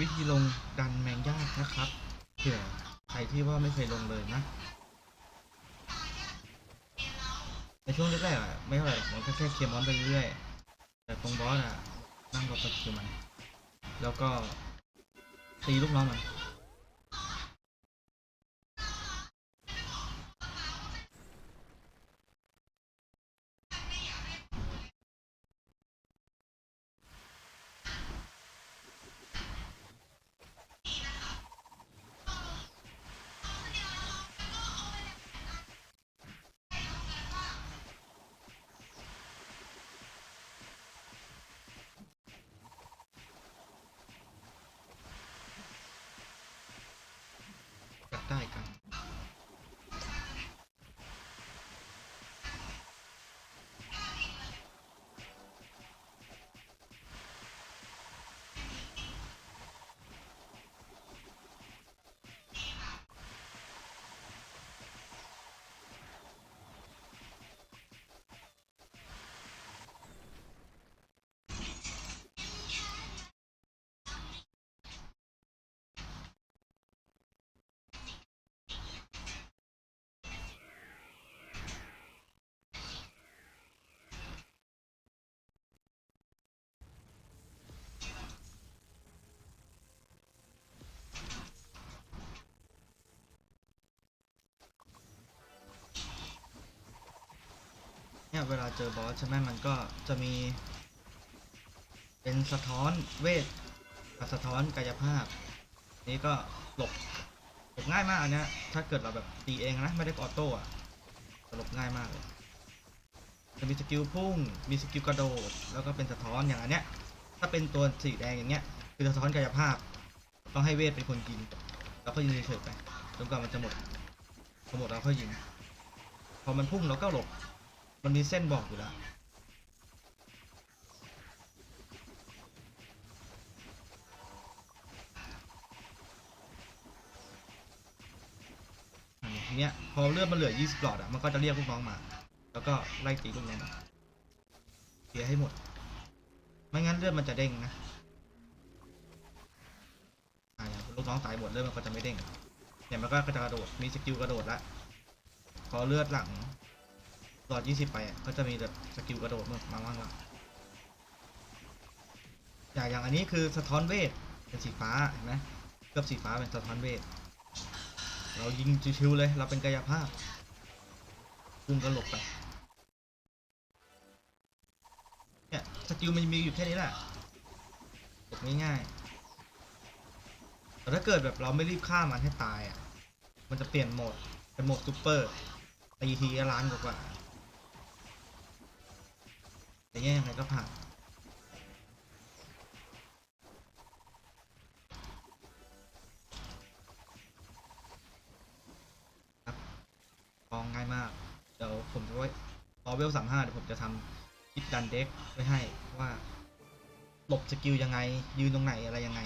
วิธีลงดันแมงยากนะครับเผื่อใครที่ว่าไม่เคยลงเลยนะในช่วงแรกๆอะไม่เท่าไหร่หรอกมันก็แค่เคลียร์มอนไปเรื่อยๆแต่ตรงบอสอะนั่งรอสกิลมัน แล้วก็ตีลูกน้องมัน ได้กัน เนี่ยเวลาเจอบอสใช่ไหมมันก็จะมี เป็นสะท้อนเวทกับสะท้อนกายภาพ นี้ก็หลบหลบง่ายมากอันเนี้ยถ้าเกิดเราแบบตีเองนะไม่ได้ออโต้อะจะหลบง่ายมากเลยจะมีสกิลพุ่ง มีสกิลกระโดด แล้วก็เป็นสะท้อนอย่างอันเนี้ย ถ้าเป็นตัวสีแดงอย่างเงี้ย คือสะท้อนกายภาพ ต้องให้เวทเป็นคนยิง แล้วก็ยิงเฉยๆไปจนกว่ามันจะหมดพอหมดแล้วค่อยยิง พอมันพุ่งเราก็หลบ มันมีเส้นบอกอยู่แล้วอันนี้ทีเนี้ยพอเลือดมันเหลือ 20หลอดอะ มันก็จะเรียกลูกน้องมา แล้วก็ไล่ตีลูกน้องมาเคลียให้หมด ไม่งั้นเลือดมันจะเด้งนะอ่าอย่างลูกน้องตายหมดเลือดมันก็จะไม่เด้งเนี่ยมันก็จะกระโดด มีสกิลกระโดดละ พอเลือดหลัง หลอด 20 ไปอะก็จะมีแบบสกิลกระโดดมาบ้างละอย่างอย่างอันนี้คือสะท้อนเวทเป็นสีฟ้าเห็นไหมเคลือบสีฟ้าเป็นสะท้อนเวท เรายิงชิวๆเลยเราเป็นกายภาพพุ่งก็หลบไปเนี่ยสกิลมันมีอยู่แค่นี้แหละหลบง่ายๆแต่ถ้าเกิดแบบเราไม่รีบฆ่ามันให้ตายอะมันจะเปลี่ยนโหมดเป็นโหมดซูเปอร์ตีทีล้านกว่า แต่แย่ยังไงก็ผ่านกองง่ายมาก เดี๋ยวผมจะไว้พอเวลสามห้าเดี๋ยวผมจะทำคิดดันเด็กไว้ให้ว่าหลบสกิลยังไง ยืนตรงไหนอะไรยังไง